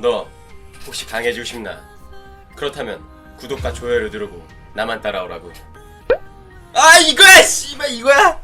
너 혹시 강해지고 싶나? 그렇다면 구독과 좋아요를 누르고 나만 따라오라고. 아 이거야 씨발 이거야.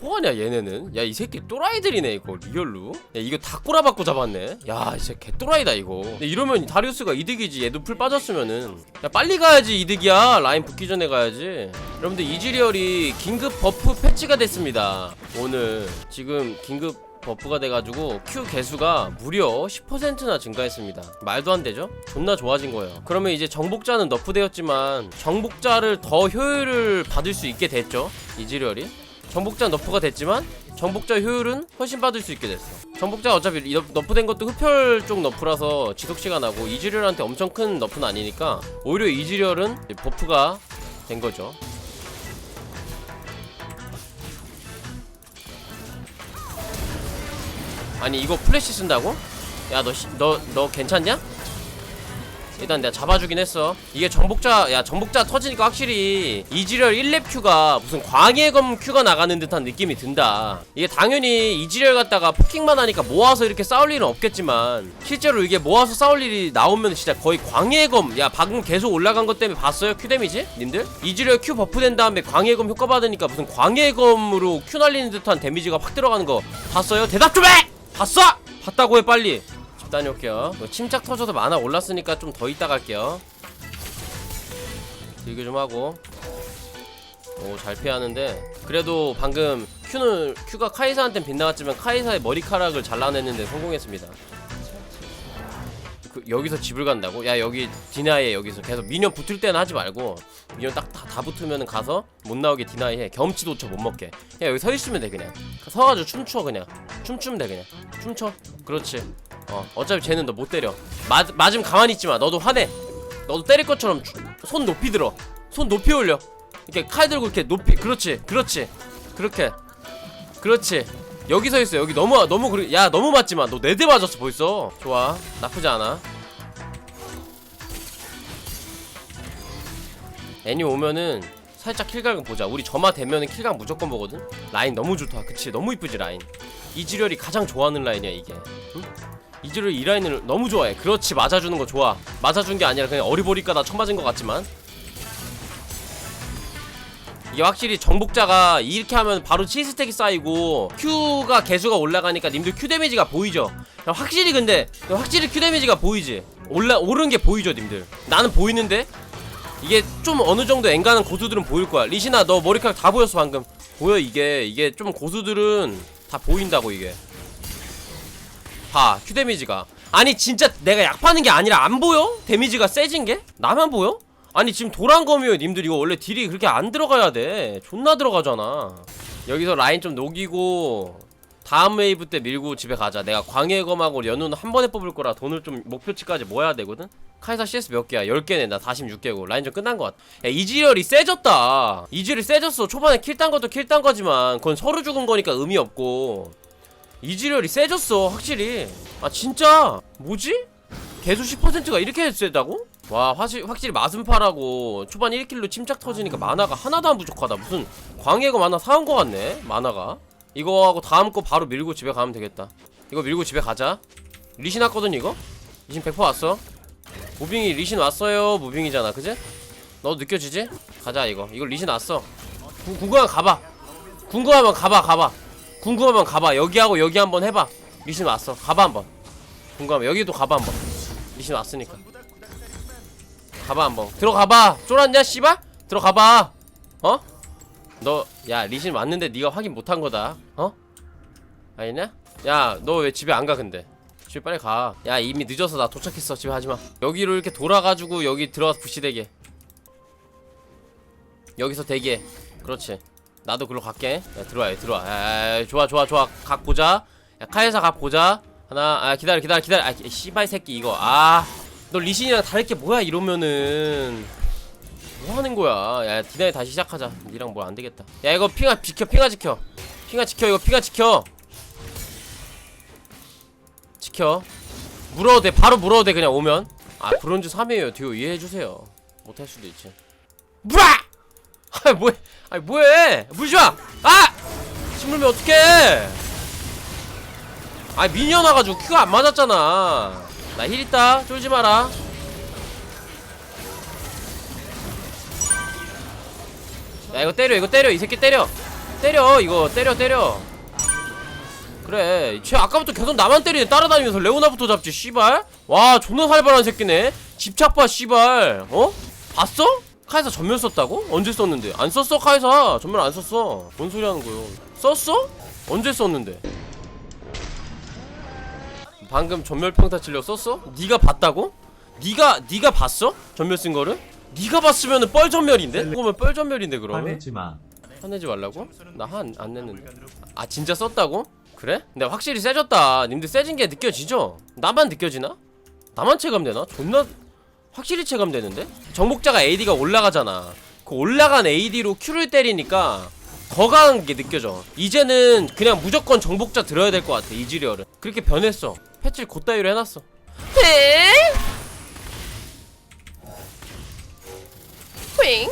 뭐하냐 얘네는? 야 이 새끼 또라이들이네 이거 리얼로. 야 이거 다 꼬라박고 잡았네. 야 진짜 개또라이다 이거. 근데 이러면 다리우스가 이득이지. 얘도 풀 빠졌으면은. 야 빨리 가야지 이득이야. 라인 붙기 전에 가야지. 여러분들 이즈리얼이 긴급 버프 패치가 됐습니다. 오늘 지금 긴급 버프가 돼가지고 Q 개수가 무려 10%나 증가했습니다 말도 안 되죠? 존나 좋아진 거예요 그러면 이제 정복자는 너프되었지만 정복자를 더 효율을 받을 수 있게 됐죠 이즈리얼이 정복자 너프가 됐지만 정복자 효율은 훨씬 받을 수 있게 됐어. 정복자 어차피 너프된 것도 흡혈 쪽 너프라서 지속 시간 하고 이즈리얼한테 엄청 큰 너프는 아니니까 오히려 이즈리얼은 이제 버프가 된 거죠. 아니 이거 플래시 쓴다고? 야 너 너 너 괜찮냐? 일단 내가 잡아주긴 했어 이게 정복자 야 정복자 터지니까 확실히 이지렬 1렙 큐가 무슨 광해검 큐가 나가는 듯한 느낌이 든다 이게 당연히 이지렬 갖다가 포킹만 하니까 모아서 이렇게 싸울 일은 없겠지만 실제로 이게 모아서 싸울 일이 나오면 진짜 거의 광해검 야 방금 계속 올라간 것 때문에 봤어요 큐 데미지? 님들? 이지렬 큐 버프 된 다음에 광해검 효과 받으니까 무슨 광해검으로 큐 날리는 듯한 데미지가 확 들어가는 거 봤어요? 대답 좀 해! 봤어! 봤다고 해 빨리. 집 다녀올게요. 뭐 침착 터져서 만화 올랐으니까 좀 더 이따 갈게요. 딜교 좀 하고. 오 잘 피하는데. 그래도 방금 큐는 큐가 카이사한텐 빗나갔지만 카이사의 머리카락을 잘라냈는데 성공했습니다 그, 여기서 집을 간다고? 야 여기 디나이에 여기서 계속 미니언 붙을 때는 하지 말고 미니언 딱다 다 붙으면 가서 못 나오게 디나이 해. 경험치도 쳐 못 먹게. 야 여기 서 있으면 돼 그냥. 서가지고 춤춰 그냥. 춤추면 돼 그냥. 춤춰. 그렇지. 어 어차피 쟤는 너 못 때려. 맞, 맞으면 가만히 있지마. 너도 화내. 너도 때릴 것처럼 주- 손 높이 들어. 손 높이 올려. 이렇게 칼 들고 이렇게 높이 그렇지 그렇지. 그렇게. 그렇지 여기 서 있어. 여기 너무 너무 그래 야 너무 맞지마. 너 네 대 맞았어 벌써. 좋아. 나쁘지 않아. 애니 오면은 살짝 킬각은 보자. 우리 점화 되면은 킬각 무조건 보거든? 라인 너무 좋다. 그치? 너무 이쁘지 라인? 이지렬이 가장 좋아하는 라인이야 이게. 응? 이지렬이 이 라인을 너무 좋아해. 그렇지. 맞아주는 거 좋아. 맞아준 게 아니라 그냥 어리버리까다 쳐맞은 것 같지만 이게 확실히 정복자가 이렇게 하면 바로 7스택이 쌓이고 Q가 개수가 올라가니까 님들 Q 데미지가 보이죠 확실히 근데 확실히 Q 데미지가 보이지 올라 오른 게 보이죠 님들 나는 보이는데 이게 좀 어느 정도 앵가는 고수들은 보일 거야. 리시나 너 머리카락 다 보였어 방금. 보여 이게 이게 좀 고수들은 다 보인다고 이게. 봐, 큐 데미지가. 아니 진짜 내가 약 파는 게 아니라 안 보여? 데미지가 세진 게? 나만 보여? 아니 지금 도란검이요 님들 이거 원래 딜이 그렇게 안 들어가야 돼. 존나 들어가잖아. 여기서 라인 좀 녹이고 다음 웨이브 때 밀고 집에 가자. 내가 광해검하고 연운 한 번에 뽑을 거라 돈을 좀 목표치까지 모아야 되거든. 카이사 CS 몇 개야? 10개네. 나 46개고. 라인 좀 끝난 것 같아. 야, 이지열이 세졌다. 이지열이 세졌어. 초반에 킬 딴 것도 킬 딴 거지만 그건 서로 죽은 거니까 의미 없고. 이지열이 세졌어. 확실히. 아 진짜 뭐지? 개수 10%가 이렇게 세다고? 와 확실히, 확실히 마순파라고 초반 1킬로 침착 터지니까 만화가 하나도 안 부족하다. 무슨 광해검 하나 사온 거 같네 만화가. 이거 하고 다음 거 바로 밀고 집에 가면 되겠다. 이거 밀고 집에 가자. 리신 왔거든 이거? 리신 100% 왔어? 무빙이 리신 왔어요. 무빙이잖아 그지? 너도 느껴지지? 가자 이거. 이거 리신 왔어. 구, 궁금하면 가봐. 궁금하면 가봐 가봐. 궁금하면 가봐. 여기하고 여기 한번 해봐. 리신 왔어. 가봐 한번. 궁금하면 여기도 가봐 한번. 리신 왔으니까 가봐 한번. 들어가봐. 쫄았냐 씨발? 들어가봐. 어? 너 야 리신 왔는데 네가 확인 못한 거다. 어? 아니냐? 야 너 왜 집에 안 가 근데? 집에 빨리 가야 이미 늦어서 나 도착했어. 집에 가지마. 여기로 이렇게 돌아가지고 여기 들어가서 부시대게. 여기서 대기해 그렇지. 나도 글로 갈게. 야 들어와 들어와. 야, 야, 좋아 좋아 좋아. 각 보자. 야 카에사 각 보자. 하나 아 기다려 기다려 기다려. 아 씨발 새끼 이거. 아 너 리신이랑 다를 게 뭐야 이러면은. 뭐 하는 거야? 야 디나이 다시 시작하자. 니랑 뭐안 되겠다. 야 이거 핑아 지켜 핑아 지켜. 핑아 지켜 이거 핑아 지켜. 지켜. 물어도 돼 바로 물어도 돼 그냥 오면. 아 브론즈 3이에요. 듀오 이해해주세요. 못할 수도 있지. 물어! 아 뭐해? 아니 뭐해? 물지마! 아! 침 물면 어떡해? 아 미니언 와가지고 큐가 안 맞았잖아 나 힐 있다. 쫄지 마라. 야 이거 때려 이거 때려 이 새끼 때려. 때려 이거. 때려 때려. 그래. 쟤 아까부터 계속 나만 때리네. 따라다니면서 레오나부터 잡지 씨발. 와 존나 살벌한 새끼네. 집착 봐 씨발. 어? 봤어? 카이사 전면 썼다고? 언제 썼는데? 안 썼어 카이사. 전면 안 썼어. 뭔 소리 하는 거요? 썼어? 언제 썼는데? 방금 전멸평타 치려 썼어? 네가 봤다고? 네가 네가 봤어? 전멸 쓴 거를? 네가 봤으면은 뻘전멸인데? 그거면 뻘전멸인데 그러면? 화내지 마. 화내지 말라고? 나 한 안 냈는데. 아 진짜 썼다고? 그래? 근데 확실히 세졌다. 님들 세진 게 느껴지죠? 나만 느껴지나? 나만 체감되나? 존나 확실히 체감되는데? 정복자가 AD가 올라가잖아. 그 올라간 AD로 Q를 때리니까 더 강한 게 느껴져. 이제는 그냥 무조건 정복자 들어야 될 것 같아. 이지리얼은 그렇게 변했어. 패치를 곧다이로 해놨어. 에? 윙.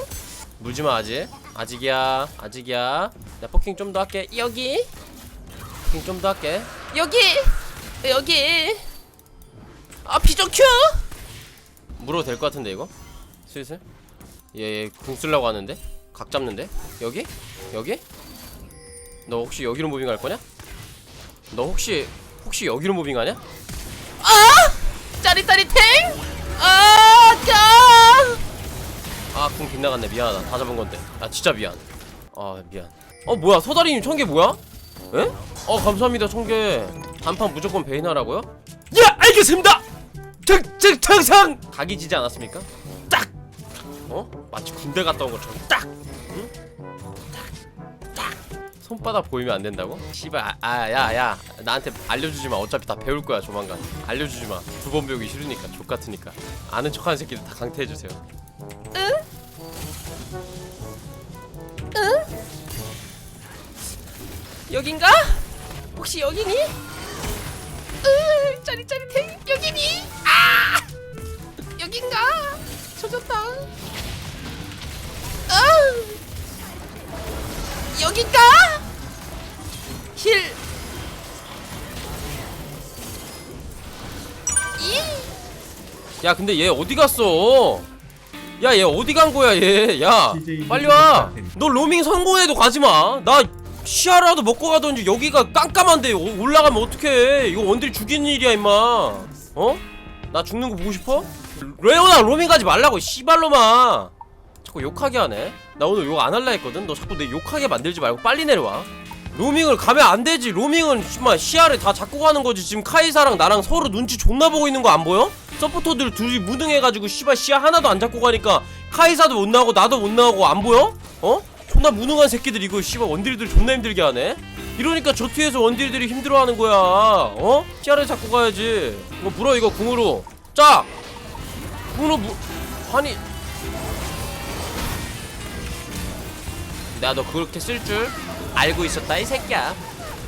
물지마 아직. 아직이야 아직이야. 나 포킹 좀 더 할게. 여기. 포킹 좀 더 할게. 여기. 여기. 아 비전 큐? 물어도 될 것 같은데 이거? 슬슬? 얘궁 쓰려고 하는데? 각 잡는데? 여기? 여기? 너 혹시 여기로 무빙 할 거냐? 너 혹시 혹시 여기로 무빙하냐 아 짜릿짜릿 탱 아 까! 아, 궁 빗나갔네. 미안하다. 다 잡은 건데. 아, 진짜 미안. 아, 미안. 어, 뭐야? 소다리님 청개 뭐야? 에? 어, 감사합니다, 청개. 단판 무조건 베인하라고요? 예, 알겠습니다! 특, 특, 특상! 각이 지지 않았습니까? 딱! 어? 마치 군대 갔다 온 것처럼 딱! 응? 손바닥 보이면 안 된다고? 씨발, 아, 아, 야, 야. 나한테 알려주지 마. 어차피 다 배울 거야, 조만간. 알려주지 마. 두 번 배우기 싫으니까, 족 같으니까. 아는 척 하는 새끼들 다 강퇴해 주세요. 여긴가? 혹시 여기니? 으, 짜릿짜릿해 여기니? 아! 여긴가? 젖었다. 아! 여긴가? 힐. 이. 야, 근데 얘 어디 갔어? 야, 얘 어디 간 거야, 얘? 야, 빨리 와. 너 로밍 성공해도 가지 마. 나 시야라도 먹고 가던지 여기가 깜깜한데 오- 올라가면 어떡해 이거 원딜 죽이는 일이야 임마 어? 나 죽는 거 보고 싶어? 레오나 로밍 가지 말라고 씨발로마 자꾸 욕하게 하네 나 오늘 욕 안 할라 했거든 너 자꾸 내 욕하게 만들지 말고 빨리 내려와 로밍을 가면 안 되지 로밍은 씨발 시야를 다 잡고 가는 거지 지금 카이사랑 나랑 서로 눈치 존나 보고 있는 거 안 보여? 서포터들 둘이 무능해가지고 씨발 시야 하나도 안 잡고 가니까 카이사도 못 나오고 나도 못 나오고 안 보여? 어? 존나 무능한 새끼들 이거 씨발 원딜들 존나 힘들게 하네 이러니까 저 뒤에서 원딜들이 힘들어하는 거야 어? 시야를 잡고 가야지 이거 물어 이거 궁으로 짜! 궁으로 무... 아니 내가 너 그렇게 쓸줄 알고 있었다 이 새끼야.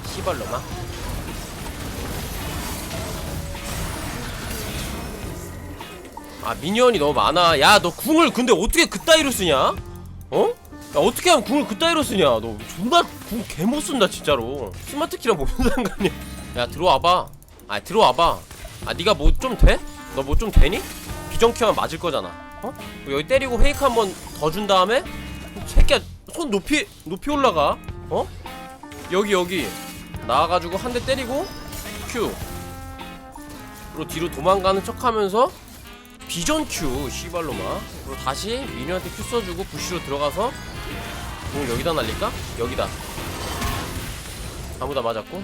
시발놈아. 아 미니언이 너무 많아. 야 너 궁을 근데 어떻게 그따위로 쓰냐? 어? 야 어떻게 하면 궁을 그따위로 쓰냐? 너 존나 궁 개 못 쓴다 진짜로. 스마트 키랑 무슨 상관이야? 야 들어와봐. 아 들어와봐. 아 니가 뭐 좀 돼? 너 뭐 좀 되니? 비정키하면 맞을 거잖아. 어? 여기 때리고 페이크 한 번 더 준 다음에? 새끼야 손 높이 높이 올라가 어? 여기 여기. 나와가지고 한 대 때리고 큐 그리고 뒤로 도망가는 척하면서 비전 큐 씨발로마. 그리고 다시 미니한테 큐 써주고 부시로 들어가서 공 여기다 날릴까? 여기다. 아무다 맞았고.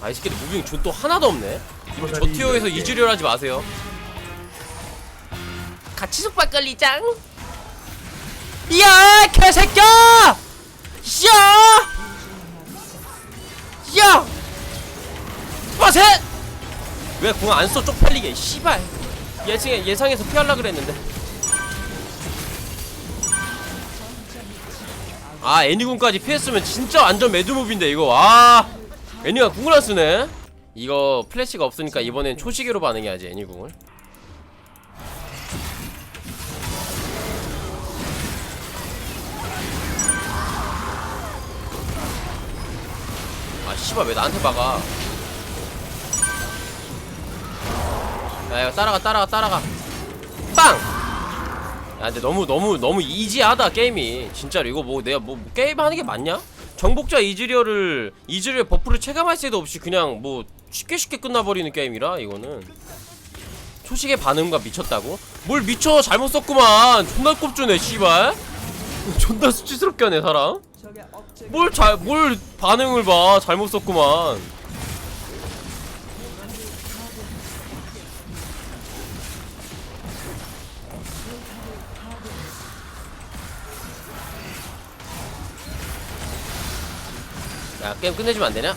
아이 새끼들 무빙 존또 하나도 없네. 저 티어에서 이즈리얼 하지 마세요 같이 속박 걸리짱 야 개새끼야! 야! 야! 빠세! 왜궁안써 쪽팔리게 씨발. 예상에 예상해서 피하려 그랬는데. 아 애니궁까지 피했으면 진짜 완전 매드무비인데 이거. 아 애니가 궁을 안 쓰네. 이거 플래시가 없으니까 이번엔 초시계로 반응해야지 애니궁을 씨발 왜 나한테 박아? 야 이거 따라가 따라가 따라가. 빵! 야 근데 너무 너무 너무 이지하다 게임이. 진짜로. 이거 뭐 내가 뭐 게임 하는 게 맞냐? 정복자 이즈리얼을 이즈리얼 버프를 체감할 새도 없이 그냥 뭐 쉽게 쉽게 끝나버리는 게임이라 이거는. 초식의 반응과 미쳤다고? 뭘 미쳐? 잘못 썼구만. 존나 꼽주네 씨발. 존나 수치스럽게 하네 사람 뭘 잘 뭘 반응을 봐. 잘못 썼구만. 야 게임 끝내주면 안 되냐?